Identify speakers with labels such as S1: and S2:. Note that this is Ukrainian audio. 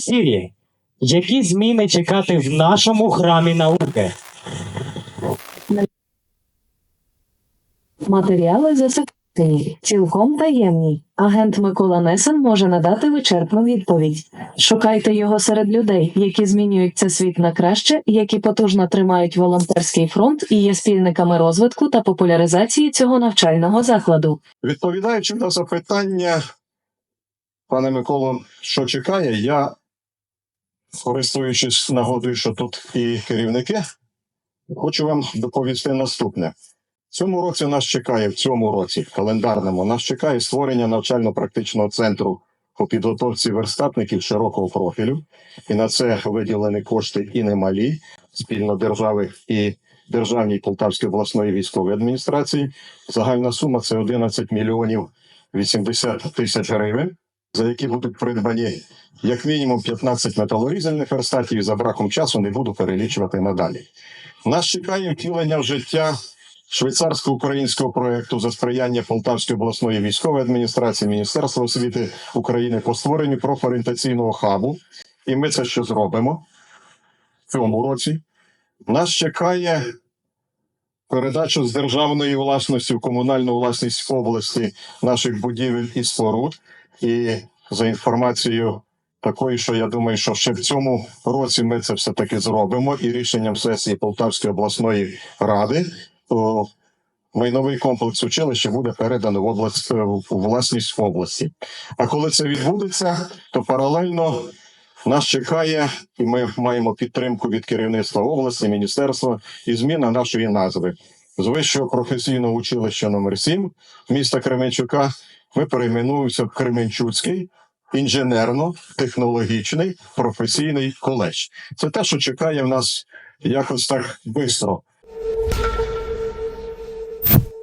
S1: Сірі, які зміни чекати в нашому храмі науки?
S2: Матеріали засекречені, цілком таємні. Агент Микола Несен може надати вичерпну відповідь. Шукайте його серед людей, які змінюють це світ на краще, які потужно тримають волонтерський фронт і є спільниками розвитку та популяризації цього навчального закладу.
S3: Відповідаючи на запитання, пане Миколо, що чекає, я, користуючись нагодою, що тут і керівники, хочу вам доповісти наступне. В цьому році нас чекає, в цьому році, календарному, нас чекає створення навчально-практичного центру по підготовці верстатників широкого профілю. І на це виділені кошти і немалі спільно держави і Державній Полтавської обласної військової адміністрації. Загальна сума це 11 мільйонів 80 тисяч гривень, за які будуть придбані як мінімум 15 металорізальних верстатів. І за браком часу не буду перелічувати надалі. Нас чекає втілення в життя швейцарсько-українського проєкту за сприяння Полтавської обласної військової адміністрації Міністерства освіти України по створенню профорієнтаційного хабу. І ми це ще зробимо в цьому році. Нас чекає передачу з державної власності в комунальну власність області наших будівель і споруд. І за інформацією такою, що я думаю, що ще в цьому році ми це все таки зробимо. І рішенням сесії Полтавської обласної ради то майновий комплекс училища буде передано в область е, у власність області. А коли це відбудеться, то паралельно нас чекає, і ми маємо підтримку від керівництва області, міністерства і зміна нашої назви з вищого професійного училища номер 7 міста Кременчука. Ми перейменуємося в Кременчуцький інженерно-технологічний професійний коледж. Це те, що чекає в нас якось так швидко.